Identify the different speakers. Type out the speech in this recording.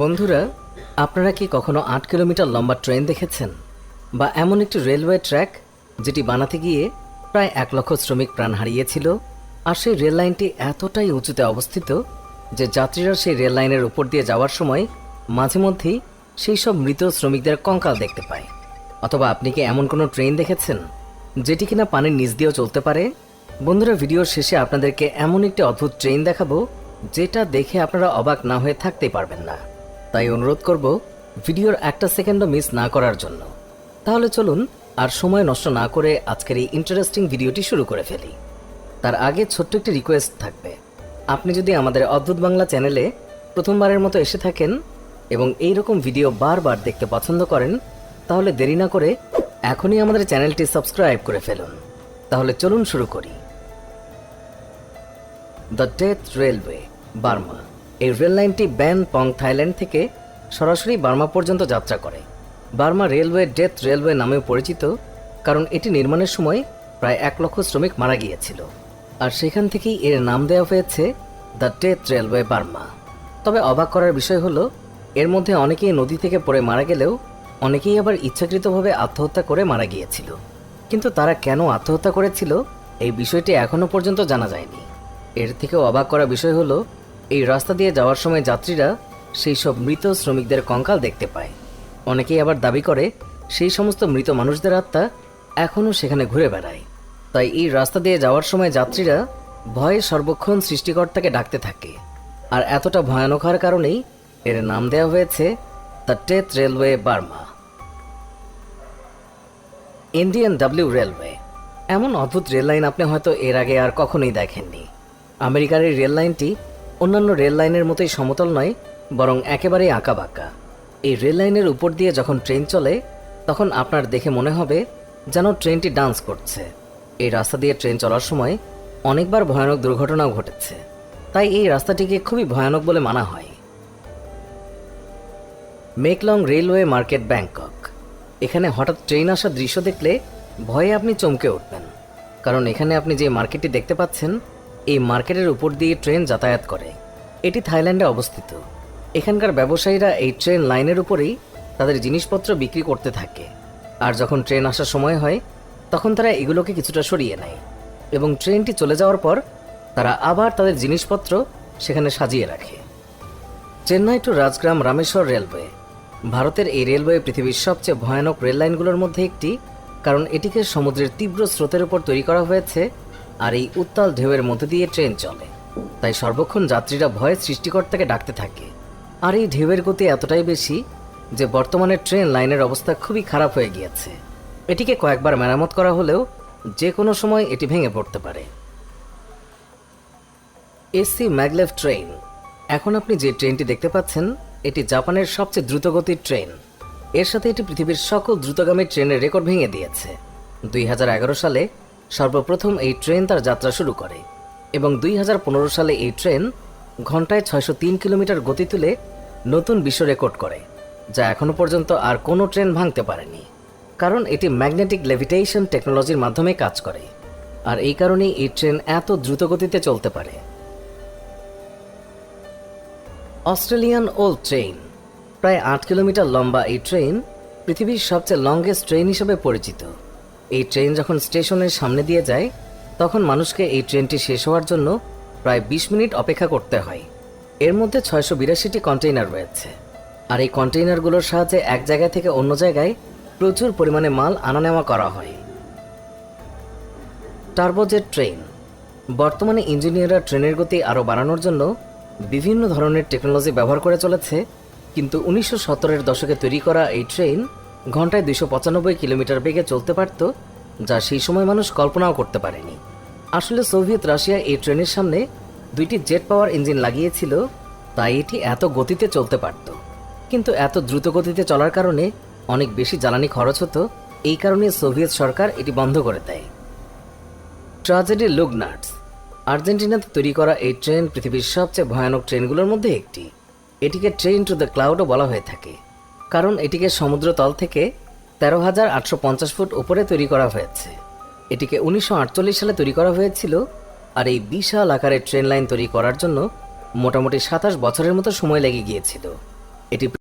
Speaker 1: বন্ধুরা, আপনারা কি কখনো আট কিলোমিটার লম্বা ট্রেন দেখেছেন? বা এমন একটি রেলওয়ে ট্র্যাক যেটি বানাতে গিয়ে প্রায় এক লক্ষ শ্রমিক প্রাণ হারিয়েছিল? আর সেই রেল লাইনটি এতটাই উঁচুতে অবস্থিত যে যাত্রীরা সেই রেল লাইনের উপর দিয়ে যাওয়ার সময় মাঝে মধ্যেই সেই সব মৃত শ্রমিকদের কঙ্কাল দেখতে পায়। অথবা আপনি কি এমন কোনো ট্রেন দেখেছেন যেটি কিনা পানির নিচ দিয়েও চলতে পারে? বন্ধুরা, ভিডিওর শেষে আপনাদেরকে এমন একটি অদ্ভুত ট্রেন দেখাবো যেটা দেখে আপনারা অবাক না হয়ে থাকতেই পারবেন না। তাই অনুরোধ করব ভিডিওর একটা সেকেন্ডও মিস না করার জন্য। তাহলে চলুন আর সময় নষ্ট না করে আজকের এই ইন্টারেস্টিং ভিডিওটি শুরু করে ফেলি। তার আগে ছোট্ট একটি রিকোয়েস্ট থাকবে। আপনি যদি আমাদের অদ্ভুত বাংলা চ্যানেলে প্রথমবারের মতো এসে থাকেন এবং এই রকম ভিডিও বারবার দেখতে পছন্দ করেন, তাহলে দেরি না করে এখনই আমাদের চ্যানেলটি সাবস্ক্রাইব করে ফেলুন। তাহলে চলুন শুরু করি। দ্য ডেথ রেলওয়ে বার্মা এই rail line Ban Pong Thailand থেকে সরাসরি বার্মা পর্যন্ত যাত্রা করে। বার্মা রেলওয়ে ডেথ রেলওয়ে নামেও পরিচিত, কারণ এটি নির্মাণের সময় প্রায় এক লক্ষ শ্রমিক মারা গিয়েছিল। আর সেখান থেকেই এর নাম দেওয়া হয়েছে দ্য ডেথ রেলওয়ে বার্মা। তবে অবাক করার বিষয় হলো, এর মধ্যে অনেকেই নদী থেকে পড়ে মারা গেলেও অনেকেই আবার ইচ্ছাকৃতভাবে আত্মহত্যা করে মারা গিয়েছিল। কিন্তু তারা কেন আত্মহত্যা করেছিল, এই বিষয়টি এখনও পর্যন্ত জানা যায়নি। এর থেকেও অবাক করা বিষয় হলো এই রাস্তা দিয়ে যাওয়ার সময় যাত্রীরা সেই সব মৃত শ্রমিকদের কঙ্কাল দেখতে পায়। অনেকেই আবার দাবি করে, সেই সমস্ত মৃত মানুষদের আত্মা এখনও সেখানে ঘুরে বেড়ায়। তাই এই রাস্তা দিয়ে যাওয়ার সময় যাত্রীরা ভয়ে সর্বক্ষণ সৃষ্টিকর্তাকে ডাকতে থাকে। আর এতটা ভয়ানক হওয়ার কারণেই এর নাম দেওয়া হয়েছে the death railway Burma. Indian W railway. এমন অদ্ভুত রেল লাইন আপনি হয়তো এর আগে আর কখনোই দেখেননি। আমেরিকার এই রেল লাইনটি অন্যান্য রেল লাইনের মতোই সমতল নয়, বরং একেবারেই আঁকাবাঁকা। এই রেল লাইনের উপর দিয়ে যখন ট্রেন চলে, তখন আপনার দেখে মনে হবে যেন ট্রেনটি ডান্স করছে। এই রাস্তা দিয়ে ট্রেন চলার সময় অনেকবার ভয়ানক দুর্ঘটনাও ঘটেছে। তাই এই রাস্তাটিকে খুবই ভয়ানক বলে মানা হয়। Maeklong railway market, Bangkok. এখানে হঠাৎ ট্রেন আসার দৃশ্য দেখলে ভয়ে আপনি চমকে উঠবেন। কারণ এখানে আপনি যে মার্কেটটি দেখতে পাচ্ছেন এই মার্কেটের উপর দিয়ে ট্রেন যাতায়াত করে। এটি থাইল্যান্ডে অবস্থিত। এখানকার ব্যবসায়ীরা এই ট্রেন লাইনের উপরেই তাদের জিনিসপত্র বিক্রি করতে থাকে। আর যখন ট্রেন আসার সময় হয়, তখন তারা এগুলোকে কিছুটা সরিয়ে নেয় এবং ট্রেনটি চলে যাওয়ার পর তারা আবার তাদের জিনিসপত্র সেখানে সাজিয়ে রাখে। Chennai to Rajgram Rameshwar railway. ভারতের এই রেলওয়ে পৃথিবীর সবচেয়ে ভয়ানক রেল লাইনগুলোর মধ্যে একটি, কারণ এটিকে সমুদ্রের তীব্র স্রোতের উপর তৈরি করা হয়েছে আর এই উত্তাল ঢেউয়ের মধ্যে দিয়ে ট্রেন চলে। তাই সর্বক্ষণ যাত্রীরা ভয়ে সৃষ্টিকর্তাকে ডাকতে থাকে। আর এই ঢেউয়ের গতি এতটাই বেশি যে বর্তমানে ট্রেন লাইনের অবস্থা খুবই খারাপ হয়ে গিয়েছে। এটিকে কয়েকবার মেরামত করা হলেও যে কোনো সময় এটি ভেঙে পড়তে পারে। AC maglev train. এখন আপনি যে ট্রেনটি দেখতে পাচ্ছেন, এটি জাপানের সবচেয়ে দ্রুতগতির ট্রেন। এর সাথে এটি পৃথিবীর সকল দ্রুতগামী ট্রেনের রেকর্ড ভেঙে দিয়েছে। দুই হাজার এগারো সালে সর্বপ্রথম এই ট্রেন তার যাত্রা শুরু করে এবং দুই হাজার পনেরো সালে এই ট্রেন ঘন্টায় ছয়শো তিন কিলোমিটার গতি তুলে নতুন বিশ্ব রেকর্ড করে, যা এখনও পর্যন্ত আর কোনো ট্রেন ভাঙতে পারেনি। কারণ এটি ম্যাগনেটিক লেভিটেশন টেকনোলজির মাধ্যমে কাজ করে, আর এই কারণেই এই ট্রেন এত দ্রুত গতিতে চলতে পারে। অস্ট্রেলিয়ান ওল্ড ট্রেন, প্রায় আট কিলোমিটার লম্বা এই ট্রেন পৃথিবীর সবচেয়ে লংগেস্ট ট্রেন হিসেবে পরিচিত। এই ট্রেন যখন স্টেশনের সামনে দিয়ে যায়, তখন মানুষকে এই ট্রেনটি শেষ হওয়ার জন্য প্রায় বিশ মিনিট অপেক্ষা করতে হয়। এর মধ্যে ছয়শো বিরাশিটি কন্টেইনার রয়েছে। আর এই কন্টেইনারগুলোর সাহায্যে এক জায়গা থেকে অন্য জায়গায় প্রচুর পরিমাণে মাল আনা নেওয়া করা হয়। Turbojet train. বর্তমানে ইঞ্জিনিয়াররা ট্রেনের গতি আরও বাড়ানোর জন্য বিভিন্ন ধরনের টেকনোলজি ব্যবহার করে চলেছে, কিন্তু উনিশশো সত্তরের দশকে তৈরি করা এই ট্রেন ঘন্টায় দুইশো পঁচানব্বই কিলোমিটার বেগে চলতে পারত, যা সেই সময় মানুষ কল্পনাও করতে পারেনি। আসলে সোভিয়েত রাশিয়া এই ট্রেনের সামনে দুইটি জেট পাওয়ার ইঞ্জিন লাগিয়েছিল, তাই এটি এত গতিতে চলতে পারত। কিন্তু এত দ্রুত গতিতে চলার কারণে অনেক বেশি জ্বালানি খরচ হতো, এই কারণে সোভিয়েত সরকার এটি বন্ধ করে দেয়। ট্রাজেডি লুগনাটস আর্জেন্টিনাতে তৈরি করা এই ট্রেন পৃথিবীর সবচেয়ে ভয়ানক ট্রেনগুলোর মধ্যে একটি। এটিকে ট্রেন টু দ্য ক্লাউডও বলা হয়ে থাকে। কারণ এটিকে সমুদ্র তল থেকে তেরো হাজার আটশো পঞ্চাশ ফুট উপরে তৈরি করা হয়েছে। এটিকে উনিশশো আটচল্লিশ সালে তৈরি করা হয়েছিল আর এই বিশাল আকারের ট্রেন লাইন তৈরি করার জন্য মোটামুটি সাতাশ বছরের মতো সময় লেগে গিয়েছিল। এটি